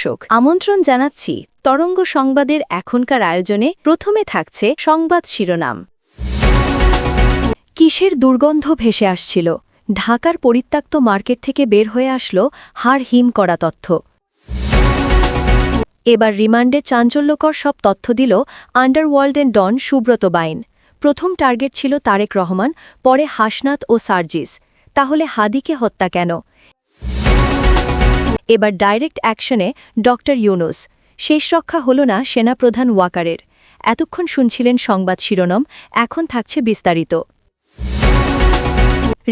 দর্শক, আমন্ত্রণ জানাচ্ছি তরঙ্গ সংবাদের এখনকার আয়োজনে প্রথমে থাকছে সংবাদ শিরোনাম। কিসের দুর্গন্ধ ভেসে আসছিল? ঢাকার পরিত্যক্ত মার্কেট থেকে বের হয়ে আসলো হাড় হিম করা তথ্য। এবার রিমান্ডে চাঞ্চল্যকর সব তথ্য দিল আন্ডারওয়ার্ল্ডের ডন সুব্রত বাইন। প্রথম টার্গেট ছিল তারেক রহমান, পরে হাসনাত ও সার্জিস। তাহলে হাদিকে হত্যা কেন? এবার ডাইরেক্ট অ্যাকশনে ডক্টর ইউনুস। শেষ রক্ষা হল না সেনাপ্রধান ওয়াকারের। এতক্ষণ শুনছিলেন সংবাদ শিরোনাম, এখন থাকছে বিস্তারিত।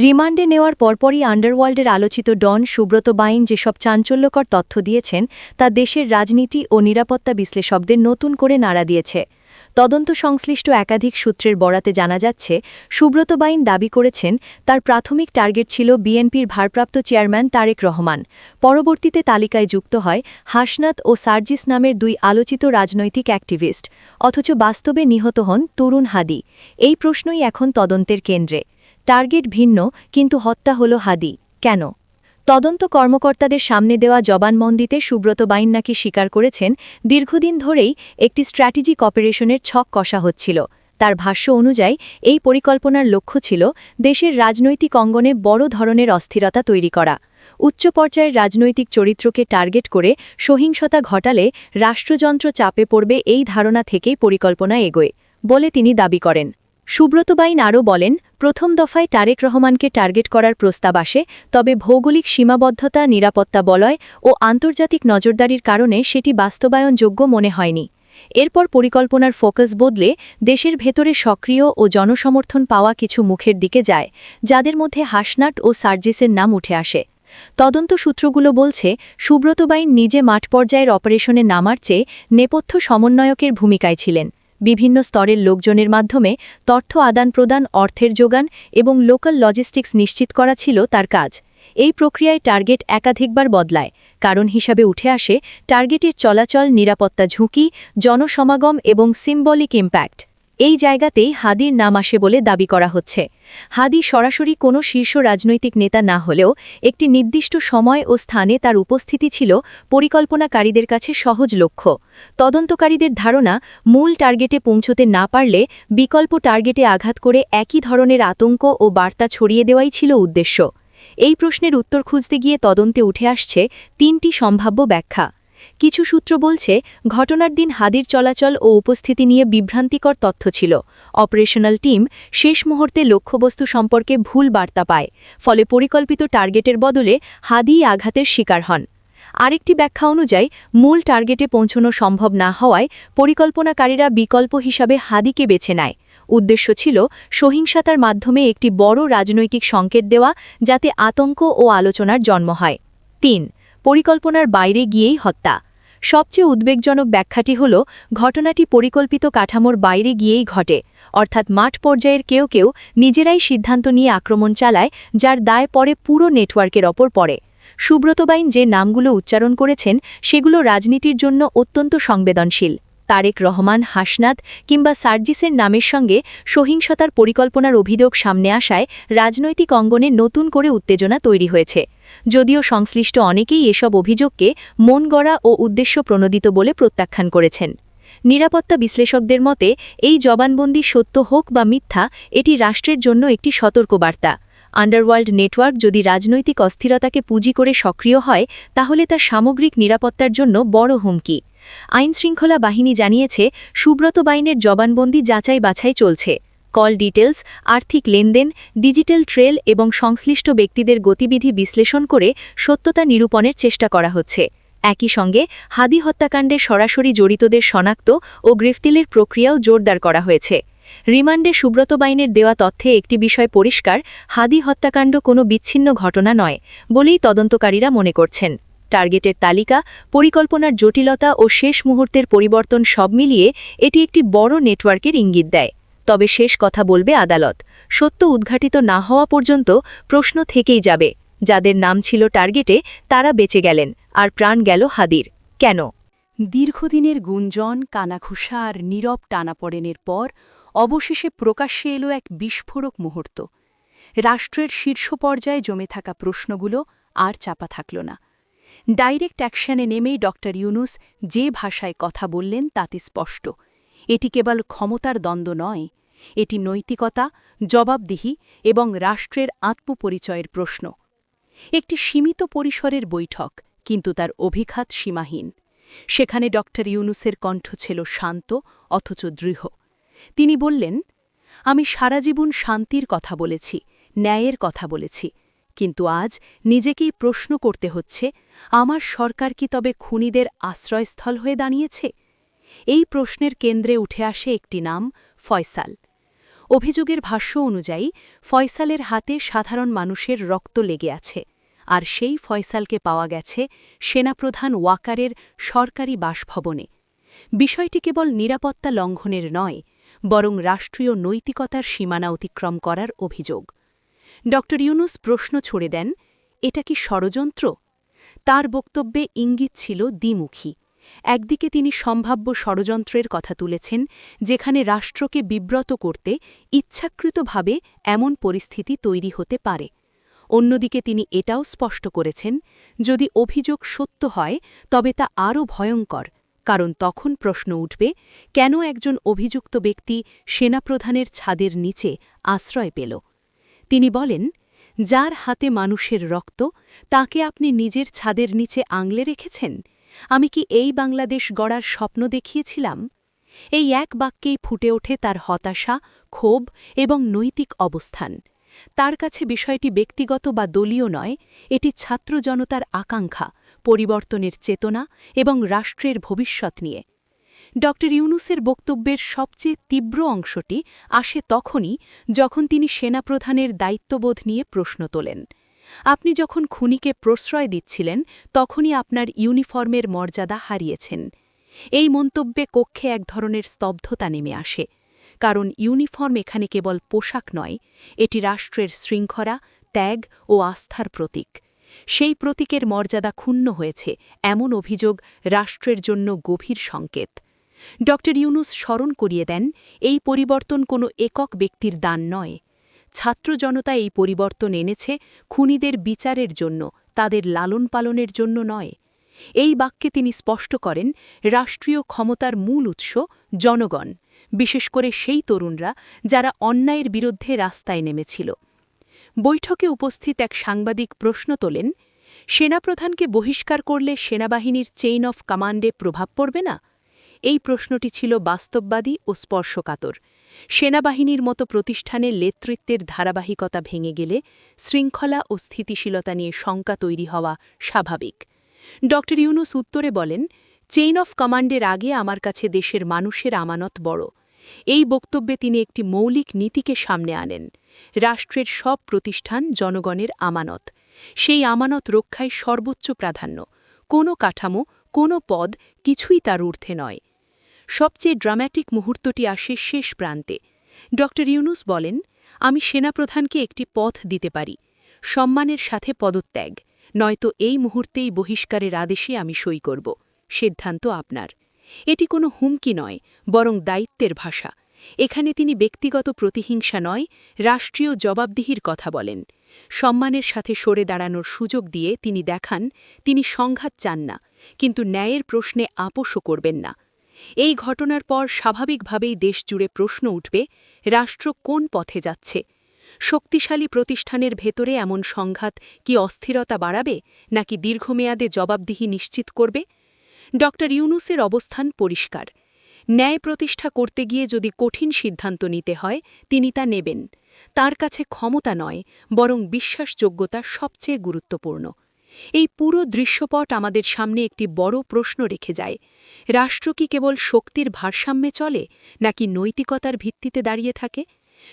রিমান্ডে নেওয়ার পরপরই আন্ডারওয়ার্ল্ডের আলোচিত ডন সুব্রত বাইন যেসব চাঞ্চল্যকর তথ্য দিয়েছেন, তা দেশের রাজনীতি ও নিরাপত্তা বিশ্লেষকদের নতুন করে নাড়া দিয়েছে। তদন্ত সংশ্লিষ্ট একাধিক সূত্রের বরাতে জানা যাচ্ছে, সুব্রত বাইন দাবি করেছেন, তার প্রাথমিক টার্গেট ছিল বিএনপির ভারপ্রাপ্ত চেয়ারম্যান তারেক রহমান। পরবর্তীতে তালিকায় যুক্ত হয় হাসনাত ও সার্জিস নামের দুই আলোচিত রাজনৈতিক অ্যাক্টিভিস্ট, অথচ বাস্তবে নিহত হন তরুণ হাদি। এই প্রশ্নই এখন তদন্তের কেন্দ্রে। টার্গেট ভিন্ন, কিন্তু হত্যা হল হাদি। কেন? তদন্ত কর্মকর্তাদের সামনে দেওয়া জবানবন্দিতে সুব্রত বাইন নাকি স্বীকার করেছেন, দীর্ঘদিন ধরেই একটি স্ট্র্যাটেজিক অপারেশনের ছক কষা হচ্ছিল। তার ভাষ্য অনুযায়ী, এই পরিকল্পনার লক্ষ্য ছিল দেশের রাজনৈতিক অঙ্গনে বড় ধরনের অস্থিরতা তৈরি করা। উচ্চ পর্যায়ের রাজনৈতিক চরিত্রকে টার্গেট করে সহিংসতা ঘটালে রাষ্ট্রযন্ত্র চাপে পড়বে এই ধারণা থেকেই পরিকল্পনা এগোয়, বলে তিনি দাবি করেন। সুব্রত বাইন আরও বলেন, প্রথম দফায় তারেক রহমানকে টার্গেট করার প্রস্তাব আসে, তবে ভৌগোলিক সীমাবদ্ধতা, নিরাপত্তা বলয় ও আন্তর্জাতিক নজরদারির কারণে সেটি বাস্তবায়নযোগ্য মনে হয়নি। এরপর পরিকল্পনার ফোকাস বদলে দেশের ভেতরে সক্রিয় ও জনসমর্থন পাওয়া কিছু মুখের দিকে যায়, যাদের মধ্যে হাসনাট ও সার্জিসের নাম উঠে আসে। তদন্ত সূত্রগুলো বলছে সুব্রত বাইন নিজে মাঠ পর্যায়ের অপারেশনে নামার চেয়ে নেপথ্য সমন্বয়কের ভূমিকায় ছিলেন। বিভিন্ন স্তরের লোকজনের মাধ্যমে তথ্য আদান প্রদান অর্থের যোগান এবং লোকাল লজিস্টিক্স নিশ্চিত করা ছিল তার কাজ। এই প্রক্রিয়ায় টার্গেট একাধিকবার বদলায়। কারণ হিসাবে উঠে আসে, টার্গেটের চলাচল, নিরাপত্তা ঝুঁকি, জনসমাগম এবং সিম্বলিক ইম্প্যাক্ট। এই জায়গাতেই হাদির নাম আসে বলে দাবি করা হচ্ছে। হাদি সরাসরি কোনো শীর্ষ রাজনৈতিক নেতা না হলেও একটি নির্দিষ্ট সময় ও স্থানে তার উপস্থিতি ছিল পরিকল্পনাকারীদের কাছে সহজ লক্ষ্য। তদন্তকারীদের ধারণা, মূল টার্গেটে পৌঁছতে না পারলে বিকল্প টার্গেটে আঘাত করে একই ধরনের আতঙ্ক ও বার্তা ছড়িয়ে দেওয়াই ছিল উদ্দেশ্য। এই প্রশ্নের উত্তর খুঁজতে গিয়ে তদন্তে উঠে আসছে তিনটি সম্ভাব্য ব্যাখ্যা। কিছু সূত্র বলছে, ঘটনার দিন হাদির চলাচল ও উপস্থিতি নিয়ে বিভ্রান্তিকর তথ্য ছিল। অপারেশনাল টিম শেষ মুহূর্তে লক্ষ্যবস্তু সম্পর্কে ভুল বার্তা পায়, ফলে পরিকল্পিত টার্গেটের বদলে হাদিই আঘাতের শিকার হন। আরেকটি ব্যাখ্যা অনুযায়ী, মূল টার্গেটে পৌঁছানো সম্ভব না হওয়ায় পরিকল্পনাকারীরা বিকল্প হিসাবে হাদিকে বেছে নেয়। উদ্দেশ্য ছিল সহিংসতার মাধ্যমে একটি বড় রাজনৈতিক সংকেত দেওয়া যাতে আতঙ্ক ও আলোচনার জন্ম হয়। তিন পরিকল্পনার বাইরে গিয়েই হত্যা। সবচেয়ে উদ্বেগজনক ব্যাখ্যাটি হল, ঘটনাটি পরিকল্পিত কাঠামোর বাইরে গিয়েই ঘটে। অর্থাৎ মাঠ পর্যায়ের কেউ কেউ নিজেরাই সিদ্ধান্ত নিয়ে আক্রমণ চালায়, যার দায় পরে পুরো নেটওয়ার্কের ওপর পড়ে। সুব্রতবাইন যে নামগুলো উচ্চারণ করেছেন, সেগুলো রাজনীতির জন্য অত্যন্ত সংবেদনশীল। তারেক রহমান, হাসনাত কিংবা সার্জিসের নামের সঙ্গে সহিংসতার পরিকল্পনার অভিযোগ সামনে আসায় রাজনৈতিক অঙ্গনে নতুন করে উত্তেজনা তৈরি হয়েছে। যদিও সংশ্লিষ্ট অনেকেই এসব অভিযোগকে মন গড়া ও উদ্দেশ্য প্রণোদিত বলে প্রত্যাখ্যান করেছেন। নিরাপত্তা বিশ্লেষকদের মতে, এই জবানবন্দি সত্য হোক বা মিথ্যা, এটি রাষ্ট্রের জন্য একটি সতর্কবার্তা। আন্ডারওয়ার্ল্ড নেটওয়ার্ক যদি রাজনৈতিক অস্থিরতাকে পুঁজি করে সক্রিয় হয়, তাহলে তা সামগ্রিক নিরাপত্তার জন্য বড় হুমকি। আইনশৃঙ্খলা বাহিনী জানিয়েছে, সুব্রত বাইনের জবানবন্দি যাচাই বাছাই চলছে। কল ডিটেলস, আর্থিক লেনদেন, ডিজিটাল ট্রেল এবং সংশ্লিষ্ট ব্যক্তিদের গতিবিধি বিশ্লেষণ করে সত্যতা নিরূপণের চেষ্টা করা হচ্ছে। একই সঙ্গে, হাদি হত্যাকাণ্ডে সরাসরি জড়িতদের শনাক্ত ও গ্রেফতিলের প্রক্রিয়াও জোরদার করা হয়েছে। রিমান্ডে সুব্রত বাইনের দেওয়া তথ্যে একটি বিষয় পরিষ্কার, হাদি হত্যাকাণ্ড কোনো বিচ্ছিন্ন ঘটনা নয় বলেই তদন্তকারীরা মনে করছেন। টার্গেটের তালিকা, পরিকল্পনার জটিলতা ও শেষ মুহূর্তের পরিবর্তন সব মিলিয়ে এটি একটি বড় নেটওয়ার্কের ইঙ্গিত দেয়। তবে শেষ কথা বলবে আদালত। সত্য উদ্ঘাটিত না হওয়া পর্যন্ত প্রশ্ন থেকেই যাবে। যাদের নাম ছিল টার্গেটে, তারা বেঁচে গেলেন, আর প্রাণ গেল হাদির। কেন? দীর্ঘদিনের গুঞ্জন, কানাঘুষা আর নীরব টানাপড়েনের পর অবশেষে প্রকাশ্যে এলো এক বিস্ফোরক মুহূর্ত। রাষ্ট্রের শীর্ষ পর্যায়ে জমে থাকা প্রশ্নগুলো আর চাপা থাকল না। ডাইরেক্ট অ্যাকশানে নেমেই ডক্টর ইউনুস যে ভাষায় কথা বললেন তাতে স্পষ্ট। এটি কেবল ক্ষমতার দ্বন্দ্ব নয়, এটি নৈতিকতা, জবাবদিহি এবং রাষ্ট্রের আত্মপরিচয়ের প্রশ্ন। একটি সীমিত পরিসরের বৈঠক, কিন্তু তার অভিঘাত সীমাহীন। সেখানে ডক্টর ইউনুসের কণ্ঠ ছিল শান্ত, অথচ দৃঢ়। তিনি বললেন, আমি সারা জীবন শান্তির কথা বলেছি, ন্যায়ের কথা বলেছি কিন্তু আজ নিজেকেই প্রশ্ন করতে হচ্ছে, আমার সরকার কি তবে খুনিদের আশ্রয়স্থল হয়ে দাঁড়িয়েছে? এই প্রশ্নের কেন্দ্রে উঠে আসে একটি নাম, ফয়সাল। অভিযোগের ভাষ্য অনুযায়ী, ফয়সালের হাতে সাধারণ মানুষের রক্ত লেগে আছে, আর সেই ফয়সালকে পাওয়া গেছে সেনাপ্রধান ওয়াকারের সরকারি বাসভবনে। বিষয়টি কেবল নিরাপত্তা লঙ্ঘনের নয়, বরং রাষ্ট্রীয় নৈতিকতার সীমানা অতিক্রম করার অভিযোগ। ড ইউনুস প্রশ্ন ছড়ে দেন, এটা কি ষড়যন্ত্র? তার বক্তব্যে ইঙ্গিত ছিল দ্বিমুখী। একদিকে তিনি সম্ভাব্য ষড়যন্ত্রের কথা তুলেছেন, যেখানে রাষ্ট্রকে বিব্রত করতে ইচ্ছাকৃতভাবে এমন পরিস্থিতি তৈরি হতে পারে। অন্যদিকে তিনি এটাও স্পষ্ট করেছেন, যদি অভিযোগ সত্য হয়, তবে তা আরও ভয়ঙ্কর, কারণ তখন প্রশ্ন উঠবে, কেন একজন অভিযুক্ত ব্যক্তি সেনাপ্রধানের ছাদের নিচে আশ্রয় পেল? তিনি বলেন, যার হাতে মানুষের রক্ত, তাকে আপনি নিজের ছাদের নিচে আংলে রেখেছেন? আমি কি এই বাংলাদেশ গড়ার স্বপ্ন দেখিয়েছিলাম? এই এক বাক্যেই ফুটে ওঠে তার হতাশা, ক্ষোভ এবং নৈতিক অবস্থান। তার কাছে বিষয়টি ব্যক্তিগত বা দলীয় নয়, এটি ছাত্র জনতার আকাঙ্ক্ষা, পরিবর্তনের চেতনা এবং রাষ্ট্রের ভবিষ্যৎ নিয়ে। ড ইউনুসের বক্তব্যের সবচেয়ে তীব্র অংশটি আসে তখনই যখন তিনি সেনাপ্রধানের দায়িত্ববোধ নিয়ে প্রশ্ন তোলেন। আপনি যখন খুনিকে প্রশ্রয় দিচ্ছিলেন, তখনই আপনার ইউনিফর্মের মর্যাদা হারিয়েছেন। এই মন্তব্যে কক্ষে এক ধরনের স্তব্ধতা নেমে আসে। কারণ ইউনিফর্ম এখানে কেবল পোশাক নয়, এটি রাষ্ট্রের শৃঙ্খলা, ত্যাগ ও আস্থার প্রতীক। সেই প্রতীকের মর্যাদা ক্ষুণ্ণ হয়েছে, এমন অভিযোগ রাষ্ট্রের জন্য গভীর সংকেত। ড. ইউনুস স্মরণ করিয়ে দেন, এই পরিবর্তন কোনো একক ব্যক্তির দান নয়। ছাত্র জনতা এই পরিবর্তন এনেছে খুনিদের বিচারের জন্য, তাদের লালন পালনের জন্য নয়। এই বাক্যে তিনি স্পষ্ট করেন, রাষ্ট্রীয় ক্ষমতার মূল উৎস জনগণ, বিশেষ করে সেই তরুণরা যারা অন্যায়ের বিরুদ্ধে রাস্তায় নেমেছিল। বৈঠকে উপস্থিত এক সাংবাদিক প্রশ্ন তোলেন, সেনাপ্রধানকে বহিষ্কার করলে সেনাবাহিনীর চেইন অফ কমান্ডে প্রভাব পড়বে না? এই প্রশ্নটি ছিল বাস্তববাদী ও স্পর্শকাতর। সেনাবাহিনীর মতো প্রতিষ্ঠানের নেতৃত্বের ধারাবাহিকতা ভেঙে গেলে শৃঙ্খলা ও স্থিতিশীলতা নিয়ে শঙ্কা তৈরি হওয়া স্বাভাবিক। ড. ইউনুস উত্তরে বলেন, চেইন অফ কমান্ডের আগে আমার কাছে দেশের মানুষের আমানত বড়। এই বক্তব্যে তিনি একটি মৌলিক নীতিকে সামনে আনেন। রাষ্ট্রের সব প্রতিষ্ঠান জনগণের আমানত। সেই আমানত রক্ষায় সর্বোচ্চ প্রাধান্য। কোনো কাঠামো, কোনো পদ কিছুই তার ঊর্ধ্বে নয়। সবচেয়ে ড্রামাটিক মুহূর্তটি আসে শেষ প্রান্তে। ড ইউনুস বলেন, আমি সেনাপ্রধানকে একটি পথ দিতে পারি, সম্মানের সাথে পদত্যাগ, নয়তো এই মুহূর্তেই বহিষ্কারের আদেশে আমি সই করব। সিদ্ধান্ত আপনার। এটি কোনো হুমকি নয়, বরং দায়িত্বের ভাষা। এখানে তিনি ব্যক্তিগত প্রতিহিংসা নয়, রাষ্ট্রীয় জবাবদিহির কথা বলেন। সম্মানের সাথে সরে দাঁড়ানোর সুযোগ দিয়ে তিনি দেখান, তিনি সংঘাত চান না, কিন্তু ন্যায়ের প্রশ্নে আপোষও করবেন না। এই ঘটনার পর স্বাভাবিকভাবেই দেশজুড়ে প্রশ্ন উঠবে, রাষ্ট্র কোন পথে যাচ্ছে? শক্তিশালী প্রতিষ্ঠানের ভেতরে এমন সংঘাত কি অস্থিরতা বাড়াবে, নাকি দীর্ঘমেয়াদে জবাবদিহি নিশ্চিত করবে? ড. ইউনুসের অবস্থান পরিষ্কার। ন্যায় প্রতিষ্ঠা করতে গিয়ে যদি কঠিন সিদ্ধান্ত নিতে হয়, তিনি তা নেবেন। তার কাছে ক্ষমতা নয়, বরং বিশ্বাসযোগ্যতা সবচেয়ে গুরুত্বপূর্ণ। এই পুরো দৃশ্যপট আমাদের সামনে একটি বড় প্রশ্ন রেখে যায়। রাষ্ট্র কি কেবল শক্তির ভারসাম্যে চলে, নাকি নৈতিকতার ভিত্তিতে দাঁড়িয়ে থাকে?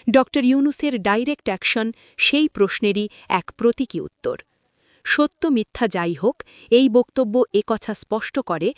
ড ইউনুসের ডাইরেক্ট অ্যাকশন সেই প্রশ্নেরই এক প্রতীকী উত্তর। সত্য মিথ্যা যাই হোক, এই বক্তব্য একথা স্পষ্ট করে